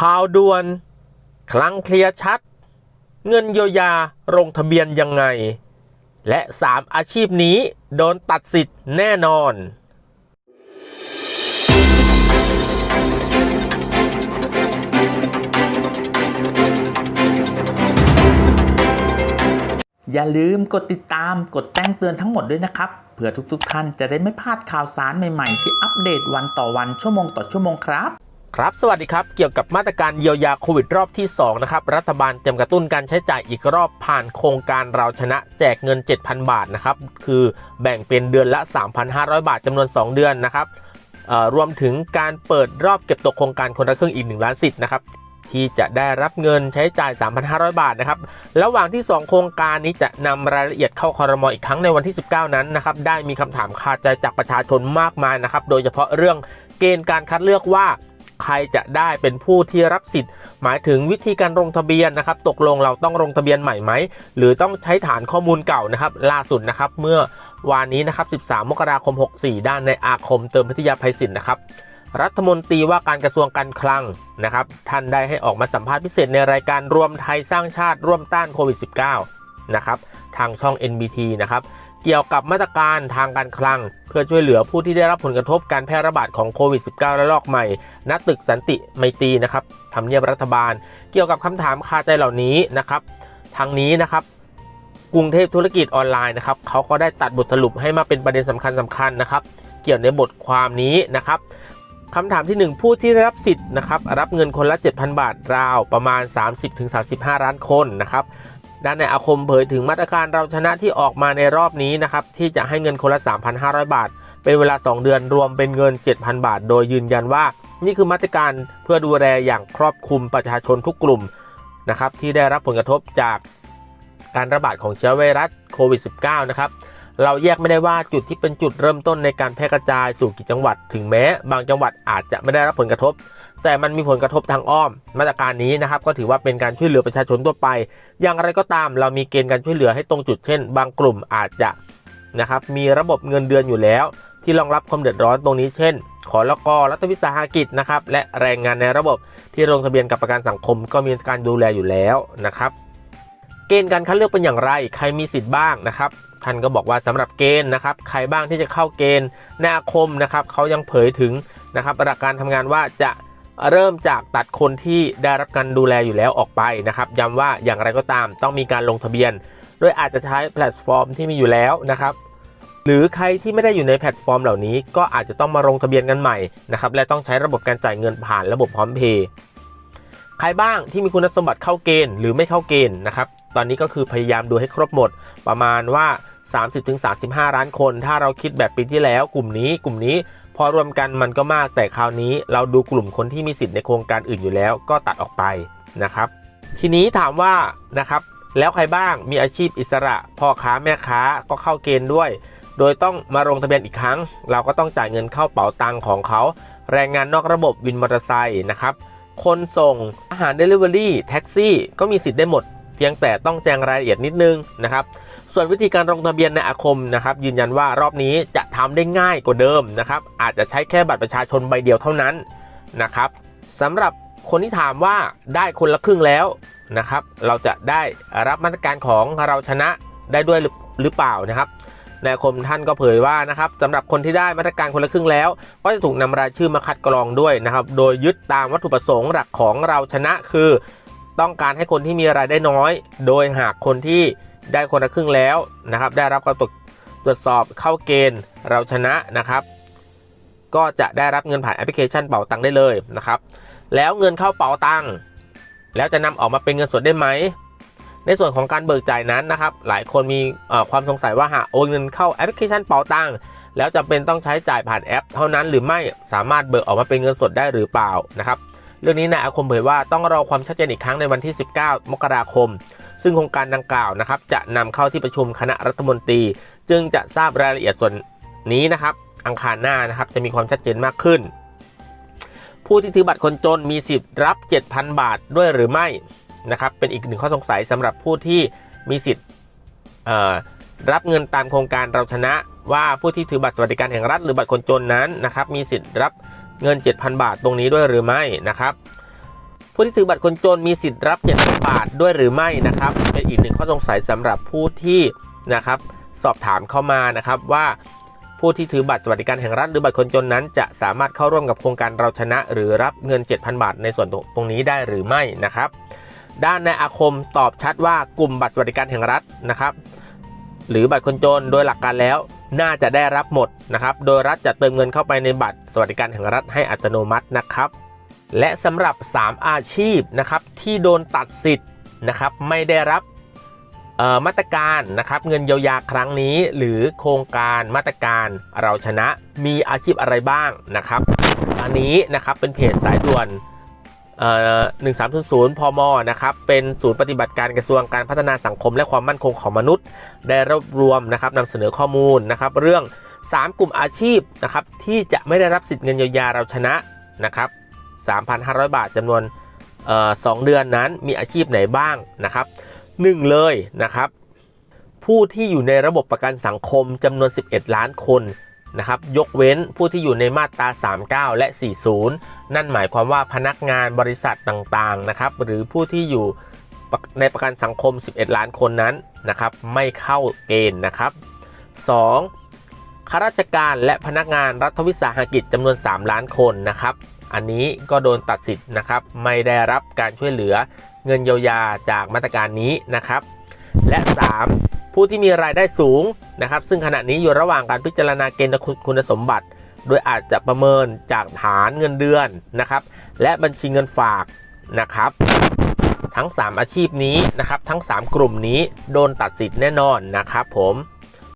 ข่าวด่วน คลังเคลียร์ชัด เงินเยียวยาลงทะเบียนยังไง และ 3 อาชีพนี้โดนตัดสิทธิ์แน่นอนอย่าลืมกดติดตามกดแจ้งเตือนทั้งหมดด้วยนะครับ เพื่อทุกๆทท่านจะได้ไม่พลาดข่าวสารใหม่ๆ ที่อัปเดตวันต่อวันชั่วโมงต่อชั่วโมงครับ ครับสวัสดีครับ เกี่ยวกับมาตรการเยียวยาโควิดรอบที่ 2 นะครับ รัฐบาลเตรียมกระตุ้นการใช้จ่ายอีกรอบผ่านโครงการเราชนะแจกเงิน 7,000 บาทนะครับ คือแบ่งเป็นเดือนละ 3,500 บาทจำนวน 2 เดือนนะครับรวมถึงการเปิดรอบเก็บตกโครงการคนละครึ่งอีก 1 ล้านสิทธิ์นะครับที่จะได้รับเงินใช้จ่าย 3,500 บาทนะครับ ระหว่างที่ 2 โครงการนี้จะนำรายละเอียดเข้าคอรมออีกครั้งในวันที่ 19 นั้นนะครับ ได้มีคำถามคาใจจากประชาชนมากมายนะครับ โดยเฉพาะเรื่องเกณฑ์การคัดเลือกว่า ใครจะได้เป็นผู้ที่รับสิทธิ์ หมายถึงวิธีการลงทะเบียนนะครับ ตกลงเราต้องลงทะเบียนใหม่ไหม หรือต้องใช้ฐานข้อมูลเก่านะครับ ล่าสุดนะครับ เมื่อวานนี้นะครับ 13 มกราคม 64 ด้านในอาคมเติมพิทยาภัยศิลป์นะครับรัฐมนตรีว่าการกระทรวงการคลังนะครับ ท่านได้ให้ออกมาสัมภาษณ์พิเศษในรายการรวมไทยสร้างชาติร่วมต้านโควิด -19 นะครับ ทางช่อง NBT นะครับ เกี่ยวกับมาตรการทางการคลัง เพื่อช่วยเหลือผู้ที่ได้รับผลกระทบการแพร่ระบาดของโควิด -19 ระลอกใหม่ ณ ตึกสันติไมตรีนะครับทำเนียบรัฐบาล เกี่ยวกับคำถามคาใจเหล่านี้นะครับ ทางนี้นะครับกรุงเทพธุรกิจออนไลน์นะครับเขาก็ได้ตัดบทสรุปให้มาเป็นประเด็นสำคัญสำคัญนะครับ เกี่ยวในบทความนี้นะครับคำถามที่ 1 ผู้ที่ได้รับสิทธิ์นะครับรับเงินคนละ 7,000 บาทราวประมาณ 30-35 ล้านคนนะครับ ด้านในอาคมเผยถึงมาตรการเราชนะที่ออกมาในรอบนี้นะครับที่จะให้เงินคนละ 3,500 บาท เป็นเวลา 2 เดือนรวมเป็นเงิน 7,000 บาท โดยยืนยันว่า นี่คือมาตรการเพื่อดูแลอย่างครอบคลุมประชาชนทุกกลุ่มนะครับที่ได้รับผลกระทบจากการระบาดของเชื้อไวรัสโควิด -19 นะครับ เราแยกไม่ได้ว่าจุดที่เป็นจุดเริ่มต้นในการแพร่กระจายสู่กี่จังหวัด ถึงแม้ บางจังหวัดอาจจะไม่ได้รับผลกระทบ แต่มันมีผลกระทบทางอ้อม มาตรการนี้นะครับก็ถือว่าเป็นการช่วยเหลือประชาชนทั่วไป อย่างไรก็ตามเรามีเกณฑ์การช่วยเหลือให้ตรงจุดเช่น บางกลุ่มอาจจะนะครับมีระบบเงินเดือนอยู่แล้ว ที่รองรับความเดือดร้อนตรงนี้เช่น ขอละกอรัฐวิสาหกิจนะครับและแรงงานในระบบที่ลงทะเบียนกับประกันสังคม ก็มีการดูแลอยู่แล้วนะครับเกณฑ์การคัดเลือกเป็นอย่างไร ใครมีสิทธิ์บ้างนะครับ ท่านก็บอกว่าสำหรับเกณฑ์นะครับใครบ้างที่จะเข้าเกณฑ์ในอาคมนะครับเขายังเผยถึงนะครับหลักการทำงานว่าจะเริ่มจากตัดคนที่ได้รับการดูแลอยู่แล้วออกไปนะครับย้ำว่าอย่างไรก็ตามต้องมีการลงทะเบียน โดยอาจจะใช้แพลตฟอร์มที่มีอยู่แล้วนะครับหรือใครที่ไม่ได้อยู่ในแพลตฟอร์มเหล่านี้ก็อาจจะต้องมาลงทะเบียนกันใหม่นะครับและต้องใช้ระบบการจ่ายเงินผ่านระบบพร้อมเพย์ใครบ้างที่มีคุณสมบัติเข้าเกณฑ์หรือไม่เข้าเกณฑ์นะครับตอนนี้ก็คือพยายามดูให้ครบหมด ประมาณว่า 30-35 ล้านคน ถ้าเราคิดแบบปีที่แล้ว กลุ่มนี้กลุ่มนี้พอรวมกันมันก็มากแต่คราวนี้เราดูกลุ่มคนที่มีสิทธิ์ในโครงการอื่นอยู่แล้วก็ตัดออกไปนะครับ ทีนี้ถามว่านะครับแล้วใครบ้างมีอาชีพอิสระพ่อค้าแม่ค้าก็เข้าเกณฑ์ด้วย โดยต้องมาลงทะเบียนอีกครั้ง เราก็ต้องจ่ายเงินเข้าเป๋าตังค์ของเขา แรงงานนอกระบบวินมอเตอร์ไซค์นะครับคนส่งอาหารเดลิเวอรี่แท็กซี่ก็มีสิทธิ์ได้หมด เพียงแต่ต้องแจ้งรายละเอียดนิดนึงนะครับ ส่วนวิธีการลงทะเบียนในอาคมนะครับยืนยันว่ารอบนี้จะทำได้ง่ายกว่าเดิมนะครับอาจจะใช้แค่บัตรประชาชนใบเดียวเท่านั้นนะครับสำหรับคนที่ถามว่าได้คนละครึ่งแล้วนะครับ เราจะได้รับมาตรการของเราชนะได้ด้วยหรือเปล่านะครับนายคมท่านก็เผยว่านะครับสำหรับคนที่ได้มาตรการคนละครึ่งแล้ว ก็จะถูกนำรายชื่อมาคัดกรองด้วยนะครับ โดยยึดตามวัตถุประสงค์หลักของเราชนะคือ ต้องการให้คนที่มีรายได้น้อย โดยหากคนที่ได้คนละครึ่งแล้วนะครับ ได้รับการตรวจสอบเข้าเกณฑ์เราชนะนะครับ ก็จะได้รับเงินผ่านแอปพลิเคชันเป๋าตังค์ได้เลยนะครับ แล้วเงินเข้าเป๋าตังค์แล้วจะนำออกมาเป็นเงินสดได้ไหม ในส่วนของการเบิกจ่ายนั้นนะครับ หลายคนมีความสงสัยว่าหากโอนเงินเข้าแอปพลิเคชันเป๋าตังค์แล้วจำเป็นต้องใช้จ่ายผ่านแอป เท่านั้นหรือไม่สามารถเบิกออกมาเป็นเงินสดได้หรือเปล่านะครับ เรื่องนี้นายอาคมเผยว่าต้องรอความชัดเจนอีกครั้งในวันที่ 19 มกราคม ซึ่งโครงการดังกล่าวนะครับจะนำเข้าที่ประชุมคณะรัฐมนตรี จึงจะทราบรายละเอียดส่วนนี้นะครับอังคารหน้านะครับจะมีความชัดเจนมากขึ้น ผู้ที่ถือบัตรคนจนมีสิทธิ์รับ 7,000 บาทด้วยหรือไม่นะครับเป็นอีกหนึ่งข้อสงสัยสำหรับผู้ที่มีสิทธิ์รับเงินตามโครงการเราชนะว่าผู้ที่ถือบัตรสวัสดิการแห่งรัฐหรือบัตรคนจนนั้นนะครับมีสิทธิ์รับ เงิน 7,000 บาทตรงนี้ด้วยหรือไม่นะครับผู้ที่ถือบัตรคนจนมีสิทธิ์รับ 7,000 บาทด้วยหรือไม่นะครับ เป็นอีกหนึ่งข้อสงสัยสำหรับผู้ที่นะครับสอบถามเข้ามานะครับว่าผู้ที่ถือบัตรสวัสดิการแห่งรัฐหรือบัตรคนจนนั้น จะสามารถเข้าร่วมกับโครงการเราชนะ หรือรับเงิน 7,000 บาท ในส่วนตรงนี้ได้หรือไม่นะครับ ด้านนายอาคมตอบชัดว่ากลุ่มบัตรสวัสดิการแห่งรัฐนะครับ หรือบัตรคนจนโดยหลักการแล้ว น่าจะได้รับหมดนะครับ โดยรัฐจะเติมเงินเข้าไปในบัตรสวัสดิการแห่งรัฐให้อัตโนมัตินะครับ และสำหรับ 3 อาชีพนะครับที่โดนตัดสิทธิ์นะครับไม่ได้รับมาตรการนะครับเงินเยียวยาครั้งนี้ หรือโครงการมาตรการเราชนะมีอาชีพอะไรบ้างนะครับ อันนี้นะครับเป็นเพจสายด่วน 1300 พม นะครับ เป็นศูนย์ปฏิบัติการกระทรวงการพัฒนาสังคมและความมั่นคงของมนุษย์ ได้รวบรวมนะครับนำเสนอข้อมูลนะครับ เรื่อง 3 กลุ่มอาชีพนะครับที่จะไม่ได้รับสิทธิ์เงินเยียวยาเราชนะนะครับ 3,500 บาทจำนวนออสองเดือนนั้นมีอาชีพไหนบ้างนะครับหนึ่งเลยนะครับ ผู้ที่อยู่ในระบบประกันสังคมจำนวน 11 ล้านคน นะครับยกเว้นผู้ที่อยู่ในมาตรา 39 และ 40 นั่นหมายความว่าพนักงานบริษัทต่างๆนะครับหรือผู้ที่อยู่ในประกันสังคม 11 ล้านคนนั้นนะครับไม่เข้าเกณฑ์นะครับ 2. ข้าราชการและพนักงานรัฐวิสาหกิจจำนวน 3 ล้านคนนะครับ อันนี้ก็โดนตัดสิทธิ์นะครับไม่ได้รับการช่วยเหลือเงินเยียวยาจากมาตรการนี้นะครับ และ 3. ผู้ที่มีรายได้สูงนะครับ ซึ่งขณะนี้อยู่ระหว่างการพิจารณาเกณฑ์คุณสมบัติ โดยอาจจะประเมินจากฐานเงินเดือนนะครับ และบัญชีเงินฝากนะครับ ทั้ง 3 อาชีพนี้นะครับ ทั้ง 3 กลุ่มนี้โดนตัดสิทธิ์แน่นอนนะครับผม